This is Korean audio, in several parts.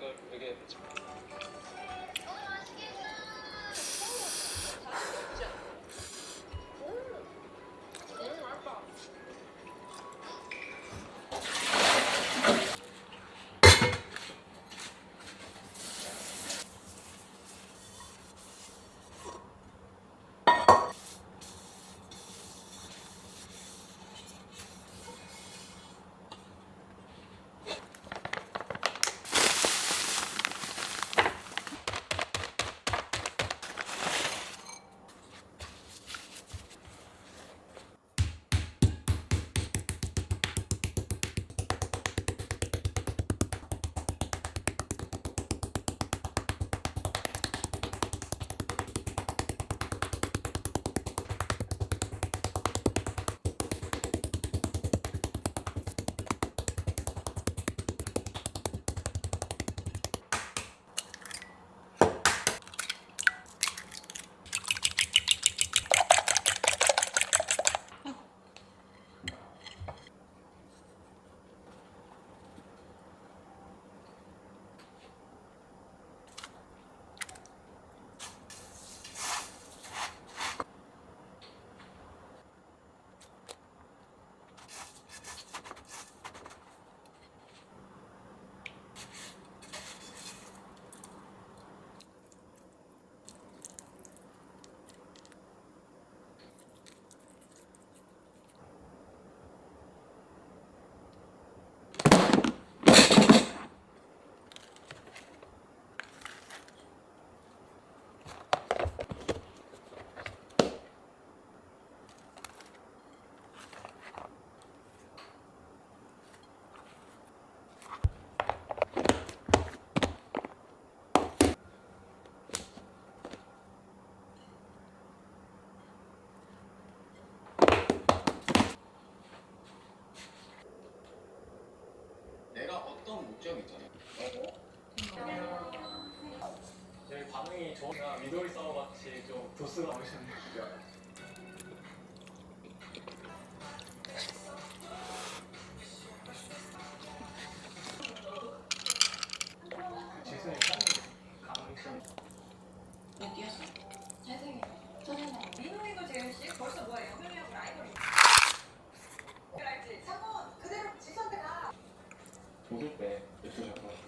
소개해 드릴게요. 내 목적이 있잖아요. 저희 반응이 좋으나 미도리 싸움 같이 좀 오시는 지 웃을 때. 예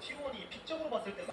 T1이 픽적으로 봤을 때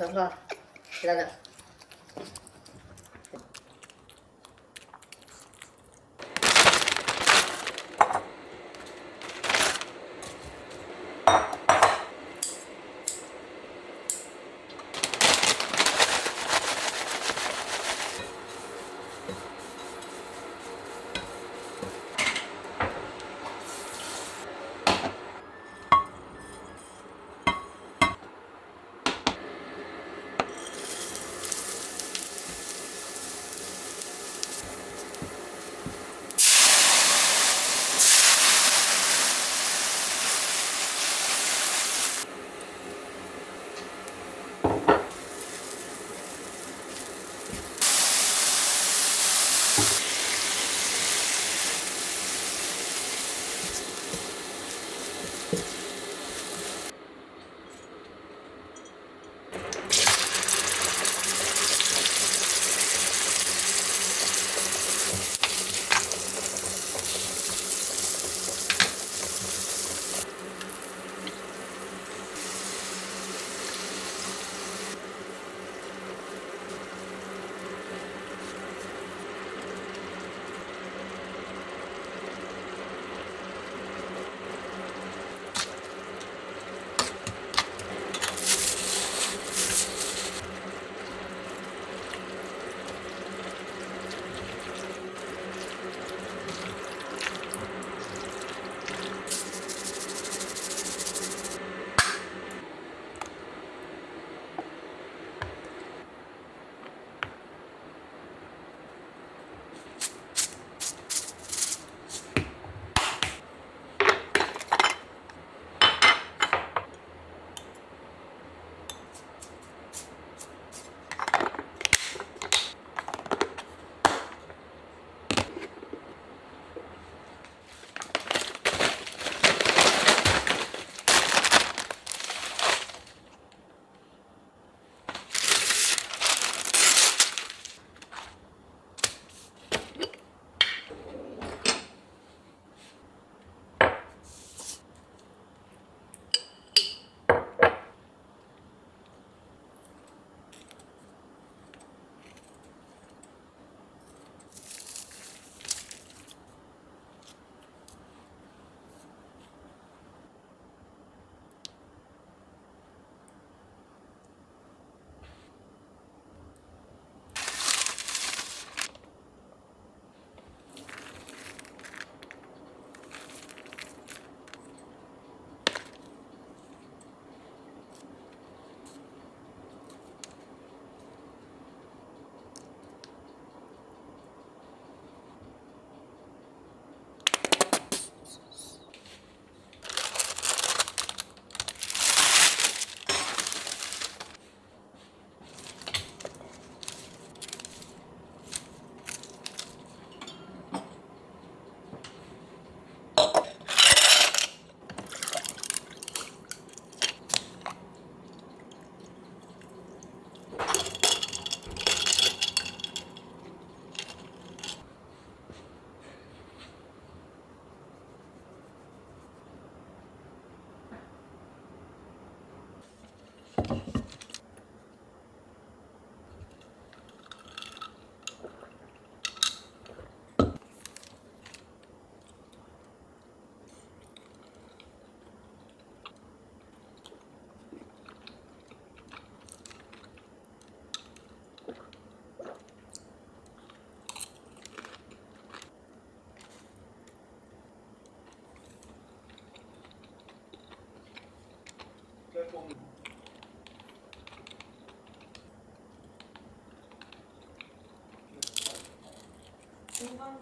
等会儿吃了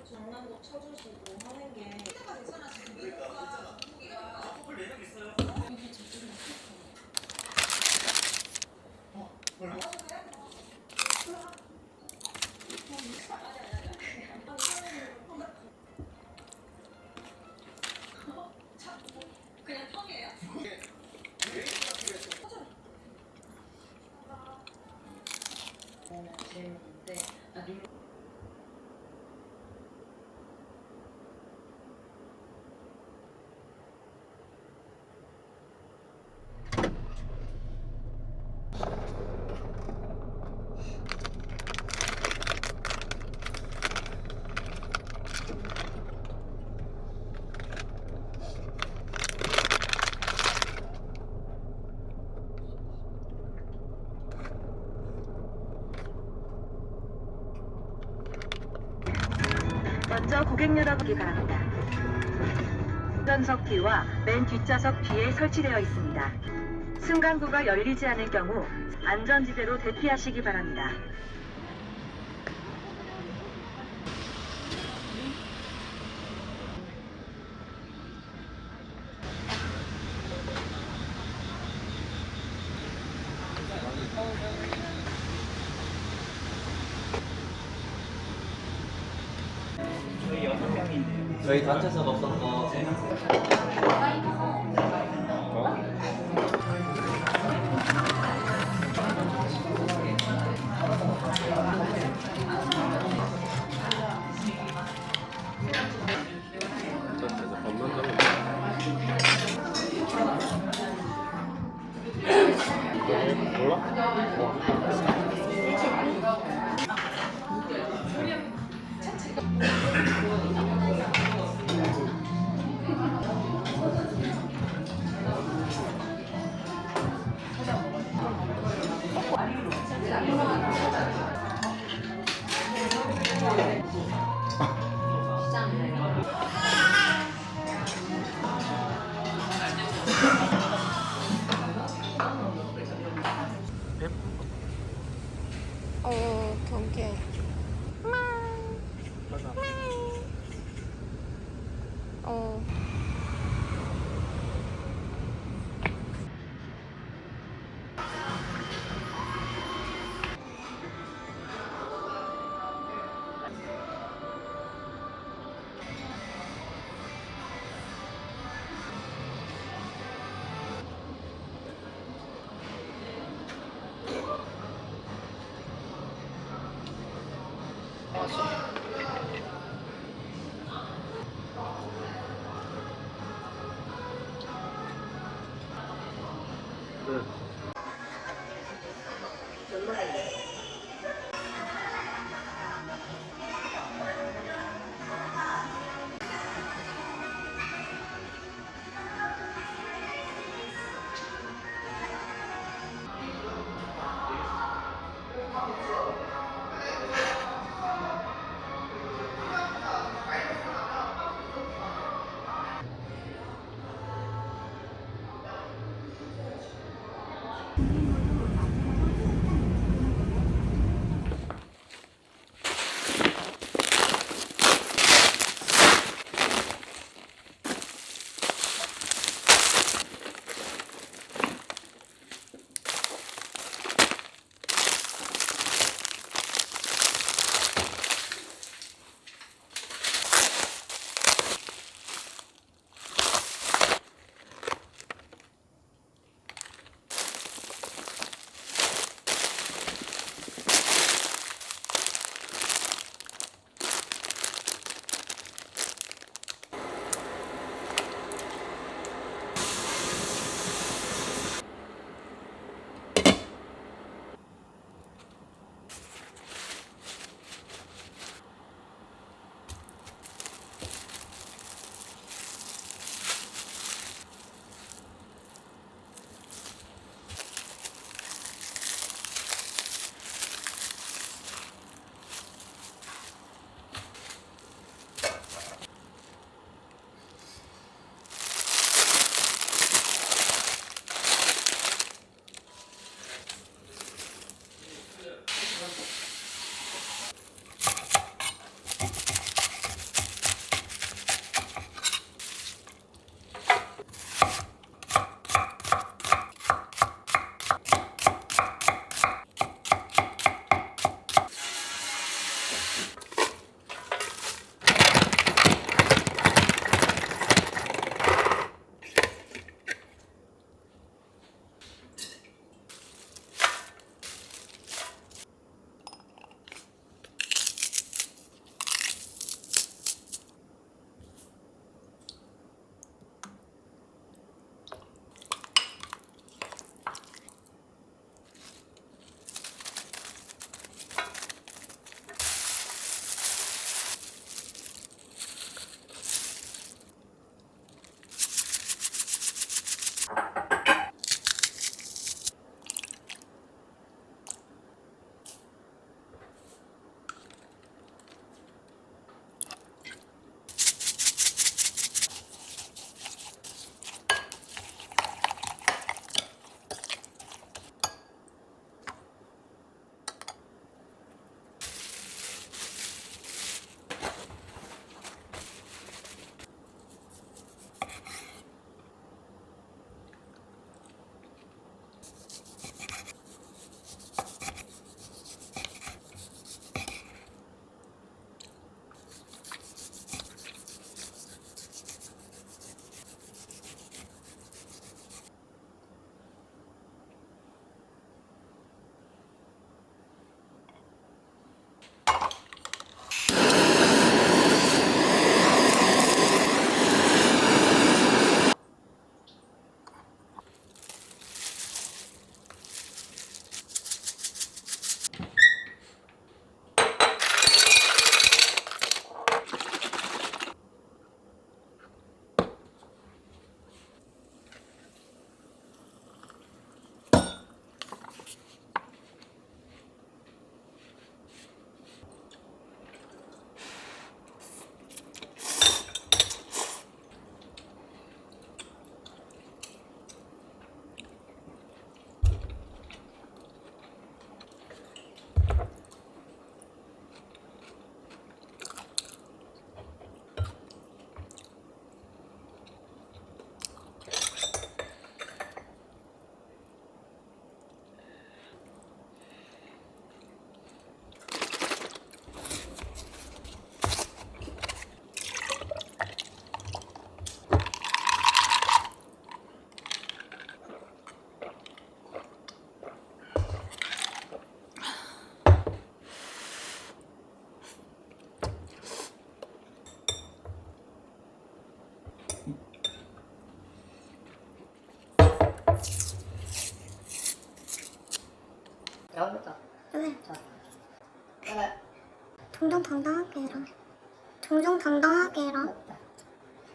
장난도 쳐주시고 하는 게됐잖아 지금 미국과 중국이가 커플 매력 있어요. 이게 저쪽에 그냥 텅이에요? 재밌는데 나 룰. 먼저 고객 여러분께 바랍니다. 운전석 뒤와 맨 뒷좌석 뒤에 설치되어 있습니다. 승강구가 열리지 않을 경우 안전지대로 대피하시기 바랍니다. 저희 단체석 없어 정정당당하게 해라. 정정당당하게 해라.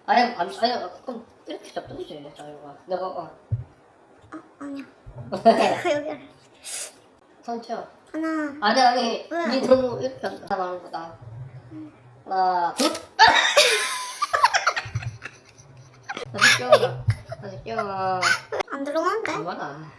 아니, 안, 아니, 그럼 이렇게 잡든지, 자유가. 내가, 어. 아, 아니야. 내가 여기를. 치워. 하나, 아니, 아니, 왜? 니 너무 이렇게 한다. 하는 거다. 하나, 둘. 다시 끼워라. 다시 끼워. 안 들어가는데? 얼마나.